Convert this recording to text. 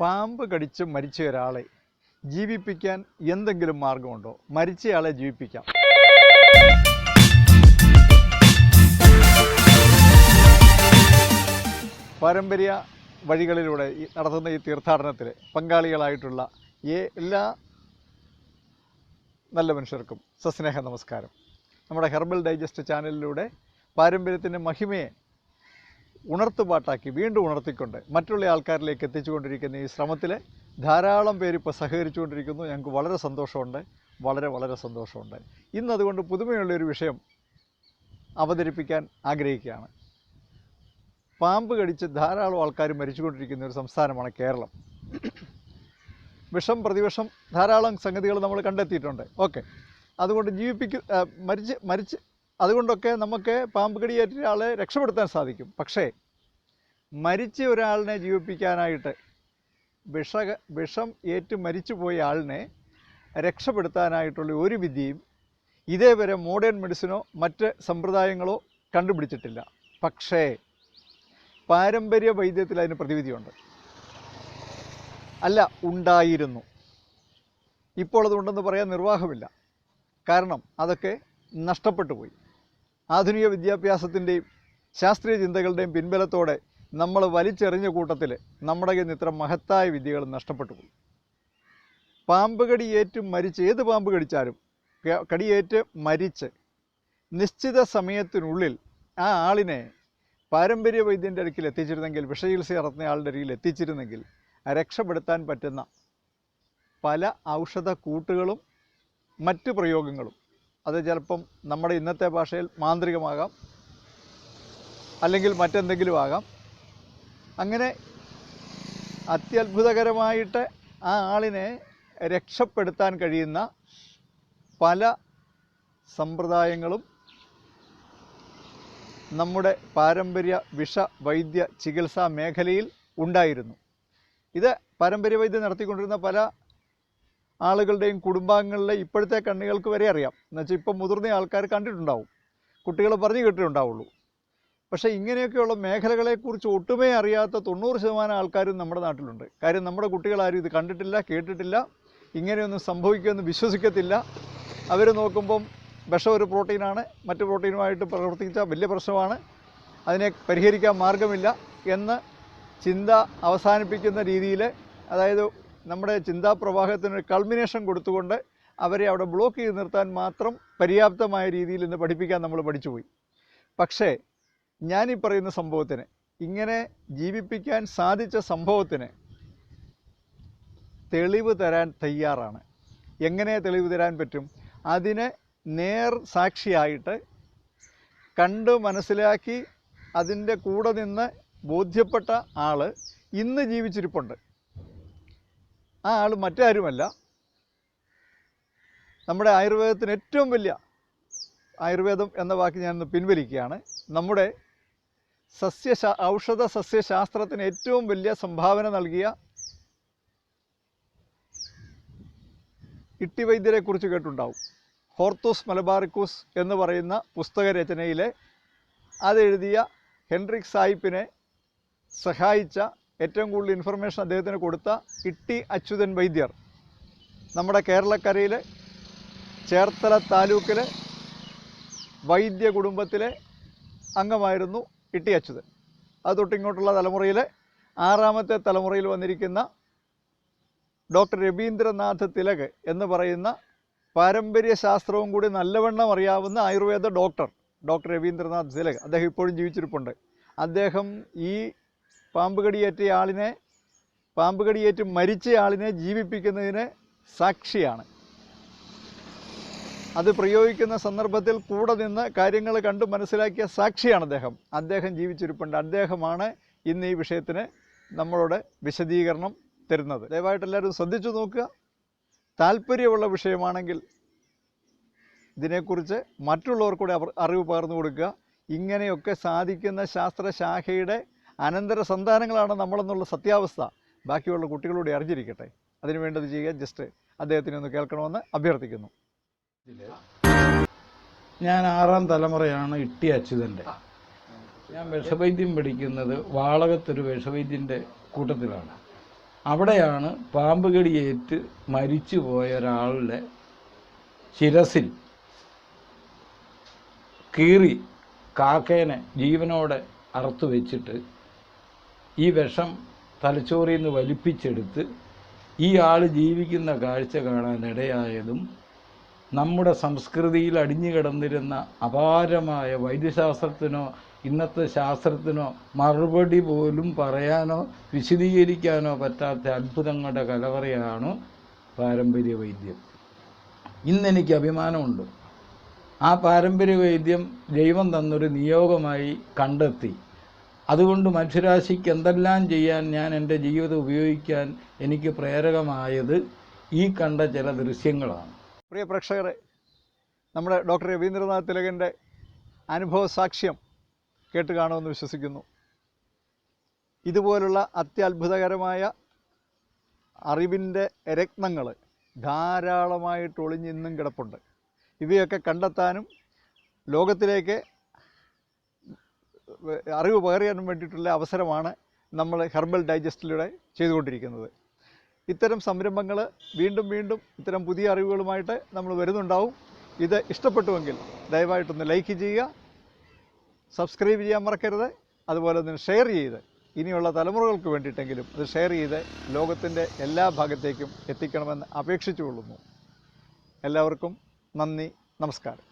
പാമ്പ് കടിച്ച് മരിച്ച ഒരാളെ ജീവിപ്പിക്കാൻ എന്തെങ്കിലും മാർഗമുണ്ടോ? മരിച്ചയാളെ ജീവിപ്പിക്കാം. പാരമ്പര്യ വഴികളിലൂടെ നടത്തുന്ന ഈ തീർത്ഥാടനത്തിൽ പങ്കാളികളായിട്ടുള്ള എല്ലാ നല്ല മനുഷ്യർക്കും സസ്നേഹ നമസ്കാരം. നമ്മുടെ ഹെർബൽ ഡൈജസ്റ്റ് ചാനലിലൂടെ പാരമ്പര്യത്തിന്റെ മഹിമയെ ഉണർത്തുപാട്ടാക്കി വീണ്ടും ഉണർത്തിക്കൊണ്ട് മറ്റുള്ള ആൾക്കാരിലേക്ക് എത്തിച്ചുകൊണ്ടിരിക്കുന്ന ഈ ശ്രമത്തിൽ ധാരാളം പേര് ഇപ്പോൾ സഹകരിച്ചുകൊണ്ടിരിക്കുന്നു. ഞങ്ങൾക്ക് വളരെ സന്തോഷമുണ്ട്. വളരെ വളരെ സന്തോഷമുണ്ട്. ഇന്ന് അതുകൊണ്ട് പുതുമയുള്ളൊരു വിഷയം അവതരിപ്പിക്കാൻ ആഗ്രഹിക്കുകയാണ്. പാമ്പ് കടിച്ച് ധാരാളം ആൾക്കാർ മരിച്ചുകൊണ്ടിരിക്കുന്ന ഒരു സംസ്ഥാനമാണ് കേരളം. വിഷം പ്രതിവിഷം ധാരാളം സംഗതികൾ നമ്മൾ കണ്ടെത്തിയിട്ടുണ്ട്. ഓക്കെ. അതുകൊണ്ട് ജീവിപ്പിക്ക മരിച്ച് മരിച്ച് അതുകൊണ്ടൊക്കെ നമുക്ക് പാമ്പ് കടിയേറ്റ ആളെ രക്ഷപ്പെടുത്താൻ സാധിക്കും. പക്ഷേ മരിച്ച ഒരാളിനെ ജീവിപ്പിക്കാനായിട്ട് വിഷ വിഷം ഏറ്റ് മരിച്ചുപോയ ആളിനെ രക്ഷപ്പെടുത്താനായിട്ടുള്ള ഒരു വിദ്യയും ഇതേവരെ മോഡേൺ മെഡിസിനോ മറ്റ് സമ്പ്രദായങ്ങളോ കണ്ടുപിടിച്ചിട്ടില്ല. പക്ഷേ പാരമ്പര്യ വൈദ്യത്തിൽ അതിന് പ്രതിവിധിയുണ്ട്. അല്ല ഉണ്ടായിരുന്നു. ഇപ്പോൾ അതുണ്ടെന്ന് പറയാൻ നിർവാഹമില്ല. കാരണം അതൊക്കെ നഷ്ടപ്പെട്ടു പോയി. ആധുനിക വിദ്യാഭ്യാസത്തിന്റെയും ശാസ്ത്രീയ ചിന്തകളുടെയും പിൻബലത്തോടെ നമ്മൾ വലിച്ചെറിഞ്ഞ കൂട്ടത്തിൽ നമ്മുടെ കയ്യിൽ നിന്ന് ഇത്ര മഹത്തായ വിദ്യകൾ നഷ്ടപ്പെട്ടു പോയി. പാമ്പ് കടിയേറ്റ് മരിച്ച് ഏത് പാമ്പ് കടിച്ചാലും കടിയേറ്റ് മരിച്ച് നിശ്ചിത സമയത്തിനുള്ളിൽ ആ ആളിനെ പാരമ്പര്യ വൈദ്യന്റെ അടുക്കിൽ എത്തിച്ചിരുന്നെങ്കിൽ വിഷചികിത്സ നടത്തുന്ന ആളുടെ അരികിൽ എത്തിച്ചിരുന്നെങ്കിൽ രക്ഷപ്പെടുത്താൻ പറ്റുന്ന പല ഔഷധ കൂട്ടുകളും മറ്റ് പ്രയോഗങ്ങളും. അത് ചിലപ്പം നമ്മുടെ ഇന്നത്തെ ഭാഷയിൽ മാന്ത്രികമാകാം അല്ലെങ്കിൽ മറ്റെന്തെങ്കിലും ആകാം. അങ്ങനെ അത്യത്ഭുതകരമായിട്ട് ആ ആളിനെ രക്ഷപ്പെടുത്താൻ കഴിയുന്ന പല സമ്പ്രദായങ്ങളും നമ്മുടെ പാരമ്പര്യ വിഷ വൈദ്യ ചികിത്സാ മേഖലയിൽ ഉണ്ടായിരുന്നു. ഇത് പാരമ്പര്യ വൈദ്യം നടത്തിക്കൊണ്ടിരുന്ന പല ആളുകളുടെയും കുടുംബാംഗങ്ങളിലെ ഇപ്പോഴത്തെ കണ്ണികൾക്ക് വരെ അറിയാം. എന്നുവെച്ചാൽ ഇപ്പം മുതിർന്ന ആൾക്കാർ കണ്ടിട്ടുണ്ടാവും. കുട്ടികൾ പറഞ്ഞു കേട്ടിട്ടുണ്ടാവുള്ളൂ. പക്ഷേ ഇങ്ങനെയൊക്കെയുള്ള മേഖലകളെക്കുറിച്ച് ഒട്ടുമേ അറിയാത്ത തൊണ്ണൂറ് ശതമാനം ആൾക്കാരും നമ്മുടെ നാട്ടിലുണ്ട്. കാര്യം നമ്മുടെ കുട്ടികളാരും ഇത് കണ്ടിട്ടില്ല കേട്ടിട്ടില്ല. ഇങ്ങനെയൊന്നും സംഭവിക്കുമെന്ന് വിശ്വസിക്കത്തില്ല. അവർ നോക്കുമ്പം വിഷം ഒരു പ്രോട്ടീനാണ് മറ്റു പ്രോട്ടീനുമായിട്ട് പ്രവർത്തിച്ച വലിയ പ്രശ്നമാണ്. അതിനെ പരിഹരിക്കാൻ മാർഗമില്ല എന്ന് ചിന്ത അവസാനിപ്പിക്കുന്ന രീതിയിൽ അതായത് നമ്മുടെ ചിന്താ പ്രവാഹത്തിന് കൾമിനേഷൻ കൊടുത്തുകൊണ്ട് അവരെ അവിടെ ബ്ലോക്ക് ചെയ്ത് നിർത്താൻ മാത്രം പര്യാപ്തമായ രീതിയിൽ ഇന്ന് പഠിപ്പിക്കാൻ നമ്മൾ പഠിച്ചുപോയി. പക്ഷേ ഞാനീ പറയുന്ന സംഭവത്തിന് ഇങ്ങനെ ജീവിപ്പിക്കാൻ സാധിച്ച സംഭവത്തിന് തെളിവ് തരാൻ തയ്യാറാണ്. എങ്ങനെ തെളിവ് തരാൻ പറ്റും? അതിനെ നേർ സാക്ഷിയായിട്ട് കണ്ട് മനസ്സിലാക്കി അതിന്റെ കൂടെ നിന്ന് ബോധ്യപ്പെട്ട ആൾ ഇന്ന് ജീവിച്ചിരിപ്പുണ്ട്. ആ ആൾ മറ്റാരുമല്ല. നമ്മുടെ ആയുർവേദത്തിന് ഏറ്റവും വലിയ ആയുർവേദം എന്ന വാക്ക് ഞാൻ പിൻവലിക്കുകയാണ്. നമ്മുടെ സസ്യ ഔഷധ സസ്യശാസ്ത്രത്തിന് ഏറ്റവും വലിയ സംഭാവന നൽകിയ ഇട്ടിവൈദ്യരെക്കുറിച്ച് കേട്ടിട്ടുണ്ടാവും. ഹോർത്തൂസ് മലബാറിക്കൂസ് എന്ന് പറയുന്ന പുസ്തക രചനയിലെ അതെഴുതിയ ഹെൻറിക് സായിപ്പിനെ സഹായിച്ച ഏറ്റവും കൂടുതൽ ഇൻഫർമേഷൻ അദ്ദേഹത്തിന് കൊടുത്ത ഇട്ടി അച്യുതൻ വൈദ്യർ. നമ്മുടെ കേരളക്കരയിലെ ചേർത്തല താലൂക്കിലെ വൈദ്യ കുടുംബത്തിലെ അംഗമായിരുന്നു ഇട്ടി അച്യുതൻ. അത് തൊട്ടിങ്ങോട്ടുള്ള തലമുറയിലെ ആറാമത്തെ തലമുറയിൽ വന്നിരിക്കുന്ന ഡോക്ടർ രവീന്ദ്രനാഥ് തിലക് എന്ന് പറയുന്ന പാരമ്പര്യ ശാസ്ത്രവും കൂടി നല്ലവണ്ണം അറിയാവുന്ന ആയുർവേദ ഡോക്ടർ ഡോക്ടർ രവീന്ദ്രനാഥ് തിലക്. അദ്ദേഹം ഇപ്പോഴും ജീവിച്ചിരിപ്പുണ്ട്. അദ്ദേഹം ഈ പാമ്പ് കടിയേറ്റ ആളിനെ പാമ്പ് കടിയേറ്റ് മരിച്ച ആളിനെ ജീവിപ്പിക്കുന്നതിന് സാക്ഷിയാണ്. അത് പ്രയോഗിക്കുന്ന സന്ദർഭത്തിൽ കൂടെ നിന്ന് കാര്യങ്ങൾ കണ്ട് മനസ്സിലാക്കിയ സാക്ഷിയാണ് അദ്ദേഹം. അദ്ദേഹം ജീവിച്ചിരിപ്പുണ്ട്. അദ്ദേഹമാണ് ഇന്ന് ഈ വിഷയത്തിന് നമ്മളോട് വിശദീകരണം തരുന്നത്. ദയവായിട്ട് എല്ലാവരും ശ്രദ്ധിച്ചു നോക്കുക. താല്പര്യമുള്ള വിഷയമാണെങ്കിൽ ഇതിനെക്കുറിച്ച് മറ്റുള്ളവർക്കൂടെ അറിവ് പകർന്നു കൊടുക്കുക. ഇങ്ങനെയൊക്കെ സാധിക്കുന്ന ശാസ്ത്രശാഖയുടെ അനന്തര സന്താനങ്ങളാണ് നമ്മളെന്നുള്ള സത്യാവസ്ഥ ബാക്കിയുള്ള കുട്ടികളോട് അറിഞ്ഞിരിക്കട്ടെ. അതിനു വേണ്ടത് ചെയ്യുക. ജസ്റ്റ് അദ്ദേഹത്തിനെ ഒന്ന് കേൾക്കണമെന്ന് അഭ്യർത്ഥിക്കുന്നു. ഞാൻ ആറാം തലമുറയാണ് ഇട്ടി അച്യുതന്റെ ഞാൻ വിഷവൈദ്യം പഠിക്കുന്നത് വാളകത്തൊരു വിഷവൈദ്യന്റെ കൂട്ടത്തിലാണ്. അവിടെയാണ് പാമ്പ് കടിയേറ്റ് മരിച്ചു പോയ ഒരാളുടെ ശിരസിൽ കീറി കാക്കേനെ ജീവനോടെ അറുത്തു വെച്ചിട്ട് ഈ വിഷം തലച്ചോറിൽ നിന്ന് വലിപ്പിച്ചെടുത്ത് ഈ ആൾ ജീവിക്കുന്ന കാഴ്ച കാണാനിടയായതും നമ്മുടെ സംസ്കൃതിയിൽ അടിഞ്ഞു കിടന്നിരുന്ന അപാരമായ വൈദ്യശാസ്ത്രത്തിനോ ഇന്നത്തെ ശാസ്ത്രത്തിനോ മറുപടി പോലും പറയാനോ വിശദീകരിക്കാനോ പറ്റാത്ത അത്ഭുതങ്ങളുടെ കലവറയാണ് പാരമ്പര്യ വൈദ്യം. ഇന്നെനിക്ക് അഭിമാനമുണ്ട്. ആ പാരമ്പര്യ വൈദ്യം ദൈവം തന്നൊരു നിയോഗമായി കണ്ടെത്തി. അതുകൊണ്ട് മനുഷ്യരാശിക്ക് എന്തെല്ലാം ചെയ്യാൻ ഞാൻ എന്റെ ജീവിതം ഉപയോഗിക്കാൻ എനിക്ക് പ്രേരകമായത് ഈ കണ്ട ചില ദൃശ്യങ്ങളാണ്. പ്രിയ പ്രേക്ഷകരെ നമ്മുടെ ഡോക്ടർ രവീന്ദ്രനാഥ് തിലകന്റെ അനുഭവ സാക്ഷ്യം കേട്ട് കാണുമെന്ന് വിശ്വസിക്കുന്നു. ഇതുപോലുള്ള അത്യത്ഭുതകരമായ അറിവിന്റെ രത്നങ്ങൾ ധാരാളമായിട്ട് ഒളിഞ്ഞിന്നും കിടപ്പുണ്ട്. ഇവയൊക്കെ കണ്ടെത്താനും ലോകത്തിലേക്ക് അറിവ് പകരാനും വേണ്ടിയിട്ടുള്ള അവസരമാണ് നമ്മൾ ഹെർബൽ ഡൈജസ്റ്റിലൂടെ ചെയ്തുകൊണ്ടിരിക്കുന്നത്. ഇത്തരം സംരംഭങ്ങൾ വീണ്ടും വീണ്ടും ഇത്തരം പുതിയ അറിവുകളുമായിട്ട് നമ്മൾ വരുന്നുണ്ടാവും. ഇത് ഇഷ്ടപ്പെട്ടുവെങ്കിൽ ദയവായിട്ടൊന്ന് ലൈക്ക് ചെയ്യുക സബ്സ്ക്രൈബ് ചെയ്യാൻ മറക്കരുത് അതുപോലെ തന്നെ ഷെയർ ചെയ്ത് ഇനിയുള്ള തലമുറകൾക്ക് വേണ്ടിയിട്ടെങ്കിലും അത് ഷെയർ ചെയ്ത് ലോകത്തിന്റെ എല്ലാ ഭാഗത്തേക്കും എത്തിക്കണമെന്ന് അപേക്ഷിച്ചുകൊള്ളുന്നു. എല്ലാവർക്കും നന്ദി നമസ്കാരം.